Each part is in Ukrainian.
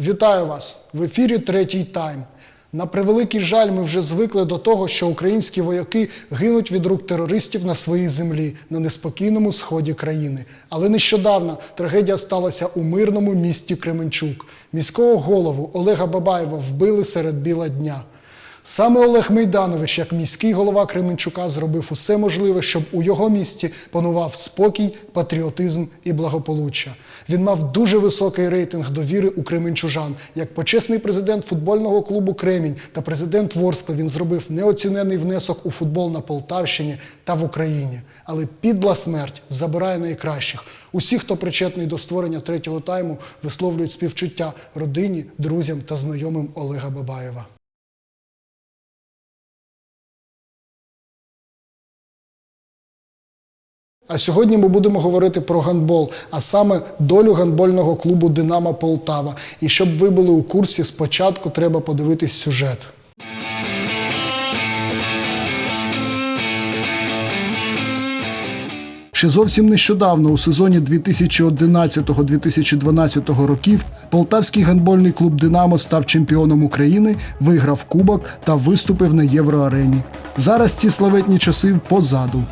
Вітаю вас в ефірі Третій тайм. На превеликий жаль, ми вже звикли до того, що українські вояки гинуть від рук терористів на своїй землі на неспокійному сході країни. Але нещодавно трагедія сталася у мирному місті Кременчук. Міського голову Олега Бабаєва вбили серед біла дня. Саме Олег Мейданович, як міський голова Кременчука, зробив усе можливе, щоб у його місті панував спокій, патріотизм і благополуччя. Він мав дуже високий рейтинг довіри у кременчужан. Як почесний президент футбольного клубу Кремінь та президент Ворскли він зробив неоцінений внесок у футбол на Полтавщині та в Україні. Але підла смерть забирає найкращих. Усі, хто причетний до створення третього тайму, висловлюють співчуття родині, друзям та знайомим Олега Бабаєва. А сьогодні ми будемо говорити про гандбол, а саме долю гандбольного клубу Динамо Полтава. І щоб ви були у курсі, спочатку треба подивитись сюжет. Ще зовсім нещодавно, у сезоні 2011-2012 років, полтавський гандбольний клуб Динамо став чемпіоном України, виграв кубок та виступив на євроарені. Зараз ці славетні часи позаду.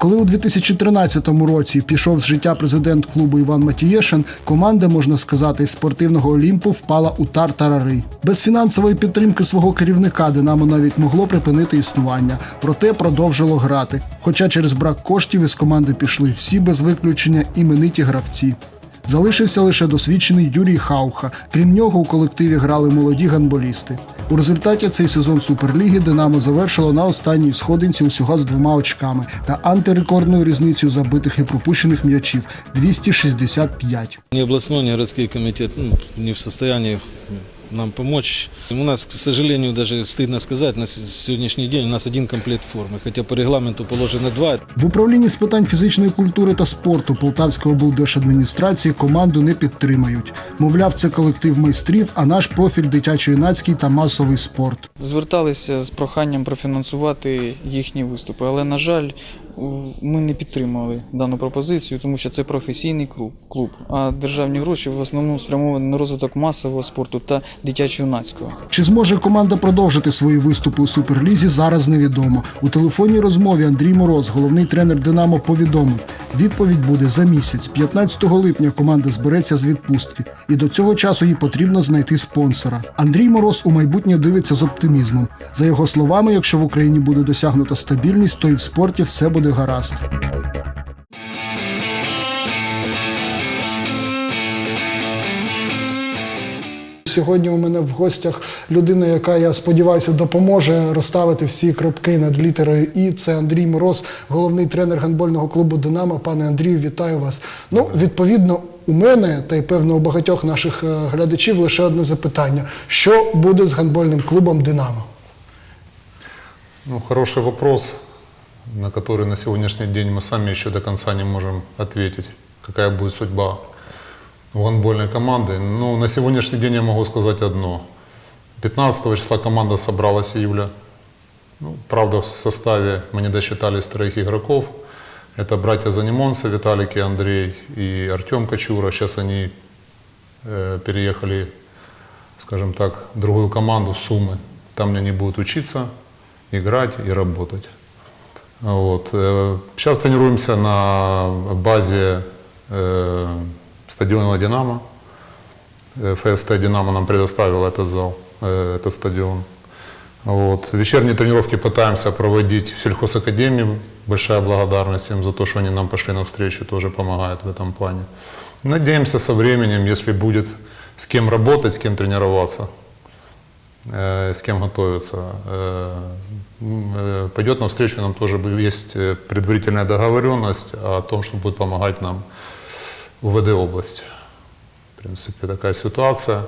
Коли у 2013 році пішов з життя президент клубу Іван Матієшин, команда, можна сказати, з спортивного Олімпу впала у тартарари. Без фінансової підтримки свого керівника Динамо навіть могло припинити існування, проте продовжило грати. Хоча через брак коштів із команди пішли всі без виключення імениті гравці. Залишився лише досвідчений Юрій Хауха. Крім нього, у колективі грали молоді ганболісти. У результаті цей сезон Суперліги Динамо завершило на останній сходинці усього з двома очками та антирекордною різницею забитих і пропущених м'ячів 265. Ні областной, ні городський комітет ну, не в состоянии нам помочь. У нас, к сожалению, даже стыдно сказать, на с- сегодняшний день у нас один комплект формы, хотя по регламенту положено два. В управлінні з питань фізичної культури та спорту Полтавської облдержадміністрації команду не підтримають. Мовляв, це колектив майстрів, а наш профіль дитячо-юнацький та масовий спорт. Зверталися з проханням профінансувати їхні виступи, але, на жаль, ми не підтримали дану пропозицію, тому що це професійний клуб, клуб а державні гроші в основному спрямовані на розвиток масового спорту та дитячо-юнацького. Чи зможе команда продовжити свої виступи у суперлізі, зараз невідомо. У телефонній розмові Андрій Мороз, головний тренер Динамо, повідомив: відповідь буде за місяць. 15 липня команда збереться з відпустки, і до цього часу їй потрібно знайти спонсора. Андрій Мороз у майбутнє дивиться з оптимізмом. За його словами, якщо в Україні буде досягнута стабільність, то і в спорті все буде гаразд. Сьогодні у мене в гостях людина, яка я сподіваюся допоможе розставити всі крапки над літерою І. Це Андрій Мороз, головний тренер гандбольного клубу Динамо. Пане Андрію, вітаю вас. Ну, відповідно, у мене та й певно у багатьох наших е, глядачів лише одне запитання: що буде з гандбольним клубом Динамо? Ну, хороший вопрос, на который на сегодняшний день мы сами еще до конца не можем ответить, какая будет судьба у команды. Ну, на сегодняшний день я могу сказать одно. 15 числа команда собралась июля. Ну, правда, в составе мы не досчитались троих игроков. Это братья Занимонцы, Виталик и Андрей, и Артем Кочура. Сейчас они э, переехали, скажем так, в другую команду в Сумы. Там они будут учиться, играть и работать. Вот. э, Сейчас тренируемся на базе э, стадиона «Динамо». Э, ФСТ «Динамо» нам предоставил этот зал, э, этот стадион. Вот. Вечерние тренировки пытаемся проводить в сельхозакадемии. Большая благодарность им за то, что они нам пошли навстречу, тоже помогают в этом плане. Надеемся со временем, если будет с кем работать, с кем тренироваться, э, с кем готовиться, э, м, э, пойдет навстречу, нам тоже бу- есть э, предварительная договоренность о том, что будет помогать нам УВД область. В принципе, такая ситуация.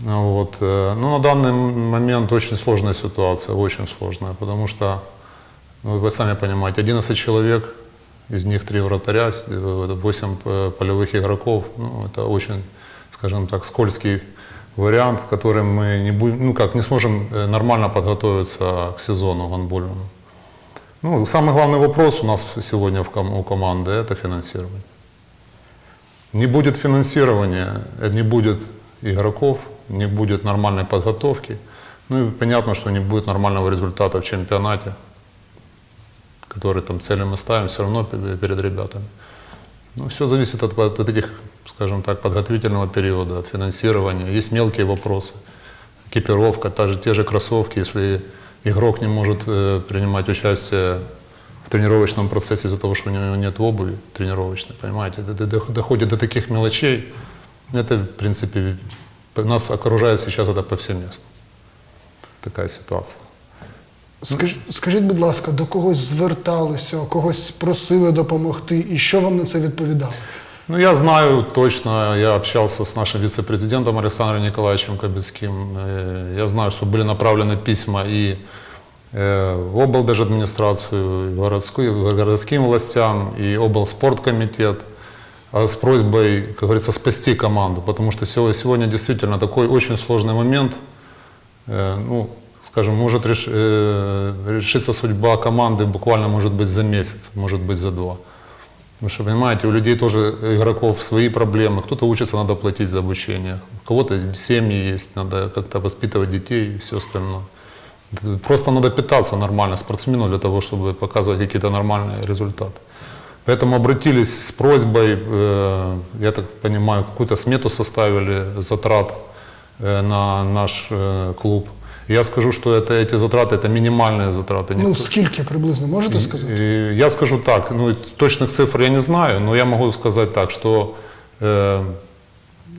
Ну Вот. э, Ну, на данный момент очень сложная ситуация, очень сложная, потому что, ну, вы сами понимаете, 11 человек из них три вратаря, 8 полевых игроков. Ну, это очень, скажем так, скользкий вариант, которым мы не, будем, ну, как, не сможем э, нормально подготовиться к сезону гандбольному. Ну, самый главный вопрос у нас сегодня в ком- у команды – это финансирование. Не будет финансирования, э, не будет игроков, не будет нормальной подготовки. Ну и понятно, что не будет нормального результата в чемпионате, который там цели мы ставим все равно пе- перед ребятами. Ну, все зависит от, от этих, скажем так, подготовительного периода, от финансирования. Есть мелкие вопросы. Экипировка, та же, те же кроссовки. Если игрок не может э, принимать участие в тренировочном процессе из-за того, что у него нет обуви тренировочной, понимаете, это до- доходит до таких мелочей. Это, в принципе, нас окружает сейчас это повсеместно. Такая ситуация. Скаж, скажіть, будь ласка, до когось зверталися, когось просили допомогти, і що вам на це відповідали? Ну, я знаю точно, я общался с нашим вице-президентом Александром Николаевичем Кобецким. Э, Я знаю, что были направлены письма и э, в облдержадминистрацию, и в городскую- в городским властям, и облспорткомитет а с просьбой, как говорится, спасти команду, потому что сего- сегодня действительно такой очень сложный момент. Э, Ну, скажем, может реш- э, решиться судьба команды буквально, может быть, за месяц, может быть, за два. Потому что, понимаете, у людей тоже, игроков, свои проблемы. Кто-то учится, надо платить за обучение. У кого-то семьи есть, надо как-то воспитывать детей и все остальное. Просто надо питаться нормально спортсмену для того, чтобы показывать какие-то нормальные результаты. Поэтому обратились с просьбой, э, я так понимаю, какую-то смету составили затрат э, на наш э, клуб. И Я скажу, что это, эти затраты, это минимальные затраты. Ну, Никто- скільки приблизно можете сказати? и Я скажу так, ну точных цифр я не знаю, но я могу сказать так, что э,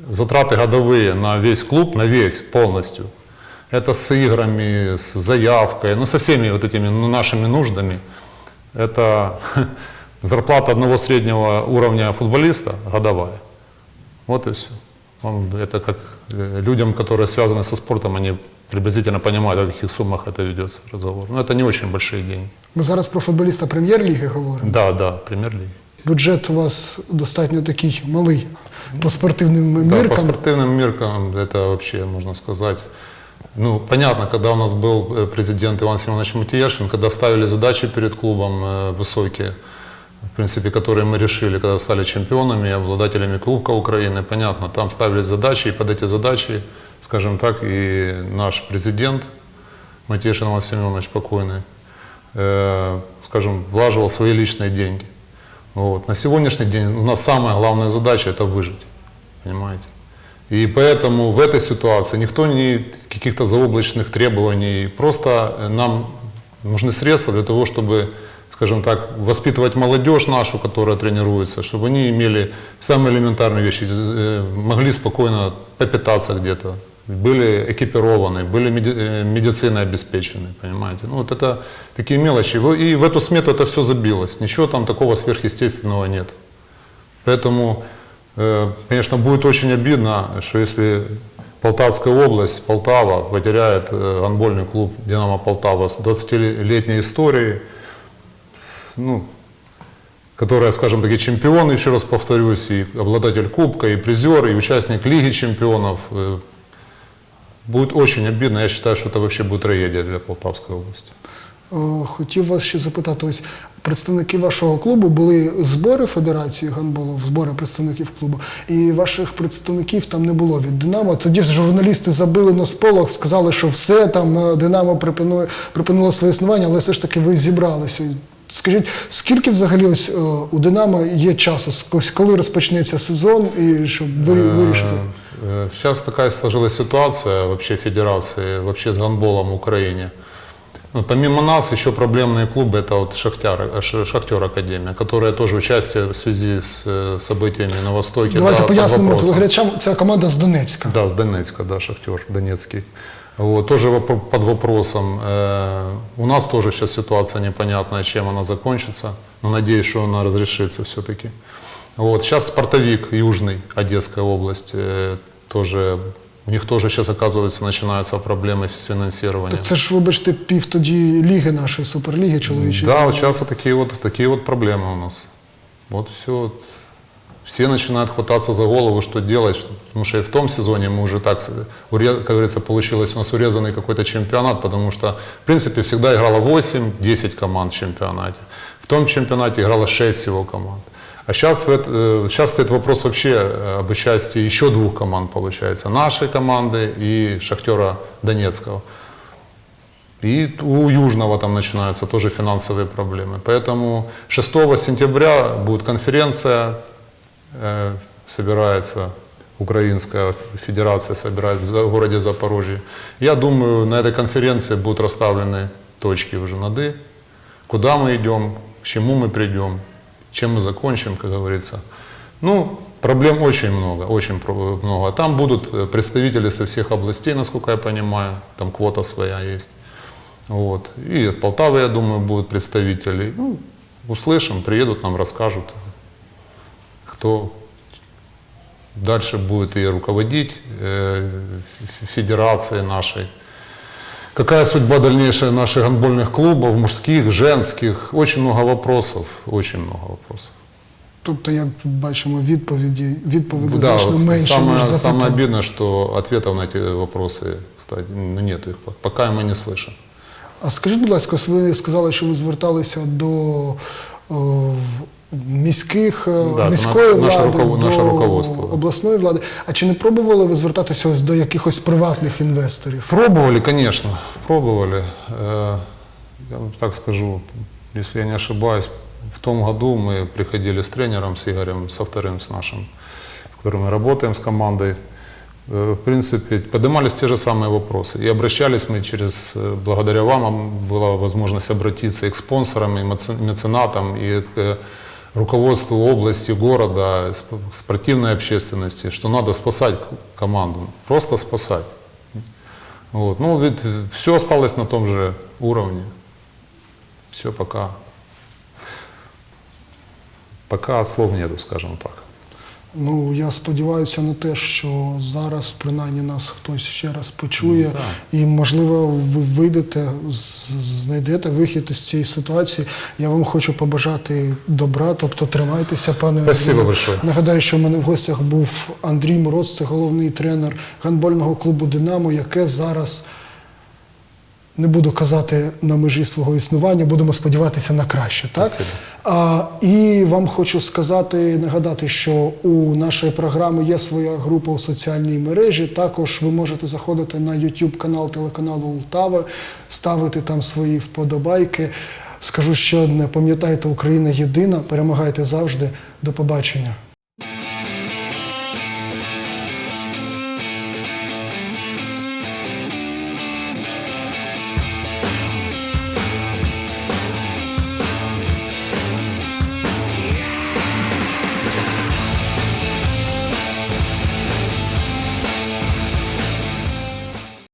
затраты годовые на весь клуб, на весь полностью, это с играми, с заявкой, ну со всеми вот этими ну, нашими нуждами, это зарплата одного среднего уровня футболиста годовая. Вот и все. Это как э, людям, которые связаны со спортом, они приблизительно понимают, о каких суммах это ведется разговор. Но это не очень большие деньги. Ми зараз про футболіста прем'єр-ліги говоримо. Да, да, премьер-лиги. Бюджет у вас достатньо такий малий по спортивним Да, по міркам. спортивным меркам это вообще, можно сказать, ну, понятно, когда у нас был э, президент Иван Семенович Матияшин, когда ставили задачи перед клубом э, высокие, в принципе, которые мы решили, когда стали чемпионами, обладателями Кубка Украины, понятно, там ставились задачи, и под эти задачи, скажем так, и наш президент Матияшин Иван Семенович покойный, э, скажем, влаживал свои личные деньги. Вот. На сегодняшний день у нас самая главная задача – это выжить, понимаете? И поэтому в этой ситуации никто не каких-то заоблачных требований, просто нам нужны средства для того, чтобы, скажем так, воспитывать молодежь нашу, которая тренируется, чтобы они имели самые элементарные вещи, э, могли спокойно попитаться где-то, были экипированы, были меди- э, медициной обеспечены, понимаете. Ну, вот это такие мелочи. И в эту смету это все забилось. Ничего там такого сверхъестественного нет. Поэтому, э, конечно, будет очень обидно, что если Полтавская область, Полтава потеряет э, гандбольный клуб «Динамо Полтава» с 20-летней историей, с, ну, которая, скажем так, и чемпион, еще раз повторюсь, и обладатель кубка, и призер, и участник Лиги чемпионов. Будет очень обидно, я считаю, что это вообще будет трагедия для Полтавской области. Е, Хотів вас ще запитати, ось представники вашого клубу були збори Федерації гандболу, збори представників клубу, і ваших представників там не було від Динамо. Тоді журналісти забили на сполох, сказали, що все там е, Динамо припинує, припинило своє існування, але все ж таки ви зібралися. Скажіть, скільки взагалі ось е, у Динамо є часу? Коли розпочнеться сезон, і щоб вирі- вирішити? Э, Сейчас такая сложилась ситуация вообще в федерации, вообще с гандболом в Украине. Ну, помимо нас еще проблемные клубы это вот Шахтер, э, Ш- Шахтер Академия, которая тоже участие в связи с э, событиями на Востоке. Давайте да, под пояснимо вопросом. глядачам. Ця команда з Донецька. Да, с Донецка, да, Шахтер Донецкий. Вот, тоже воп- под вопросом. Э, у нас тоже сейчас ситуация непонятная, чем она закончится. Но надеюсь, что она разрешится все-таки. Вот, сейчас Спартовик, Южный, Одесская область, э, тоже, у них тоже сейчас, оказывается, начинаются проблемы с финансированием. Так це ж, вибачте, пів тоді ліги нашої суперліги чоловічої. Да, вот сейчас вот такие вот, такие вот проблемы у нас. Вот все. Все начинают хвататься за голову, что делать, что- потому что и в том сезоне мы уже так, с- уре- как говорится, получилось у нас урезанный какой-то чемпионат, потому что, в принципе, всегда играло 8-10 команд в чемпионате. В том чемпионате играло 6 всего команд. А сейчас, сейчас стоит вопрос вообще э, об участии еще двух команд, получается, нашей команды и Шахтера Донецкого. И у Южного там начинаются тоже финансовые проблемы. Поэтому 6 сентября будет конференция, э, собирается Украинская Федерация, собирает в за- городе Запорожье. Я думаю, на этой конференции будут расставлены точки уже над «и». Куда мы идем, к чему мы придем, Чем мы закончим, как говорится. Ну, проблем очень много, очень много. А Там будут э, представители со всех областей, насколько я понимаю, там квота своя есть. Вот. И от Полтавы, я думаю, будут представители. Ну, услышим, приедут, нам расскажут, кто дальше будет и руководить э, федерацией нашей. Какая судьба дальнейшая наших гандбольных клубов, мужских, женских? Очень много вопросов, очень много вопросов. Тобто, як бачимо, відповіді, відповіді Да, значно вот менше, самое, ніж самое запитань. обидное, что ответов на эти вопросы, кстати, ну, нет их, пока мы не слышим. А скажіть, будь ласка, ось ви сказали, що ви зверталися до о, міських е, Да, це міської на- наше влади, руковод- до наше руководство, да. обласної влади. А чи не пробували ви звертатися ось до якихось приватних інвесторів? Пробовали, конечно, пробовали. Э, Я вам так скажу, если я не ошибаюсь, в том году мы приходили с тренером, с Игорем, со вторым, с нашим, с которым мы работаем, с командой. Э, В принципе, поднимались те же самые вопросы. И обращались мы через, э, благодаря вам, была возможность обратиться и к спонсорам, и мецен- меценатам, и к э, руководству области, города, сп- спортивной общественности, что надо спасать команду, просто спасать. Вот. Ну, ведь все осталось на том же уровне. Все пока. Пока слов нету, скажем так. Ну я сподіваюся на те, що зараз принаймні нас хтось ще раз почує, і можливо ви вийдете, знайдете вихід із цієї ситуації. Я вам хочу побажати добра, тобто тримайтеся, пане Спасибо большое. Нагадаю, що в мене в гостях був Андрій Мороз, це головний тренер гандбольного клубу Динамо, яке зараз. Не буду казати на межі свого існування, будемо сподіватися на краще. Так? А, і вам хочу сказати, нагадати, що у нашої програми є своя група у соціальній мережі. Також ви можете заходити на YouTube канал телеканалу Лтава, ставити там свої вподобайки. Скажу ще одне: пам'ятайте, Україна єдина, перемагайте завжди. До побачення.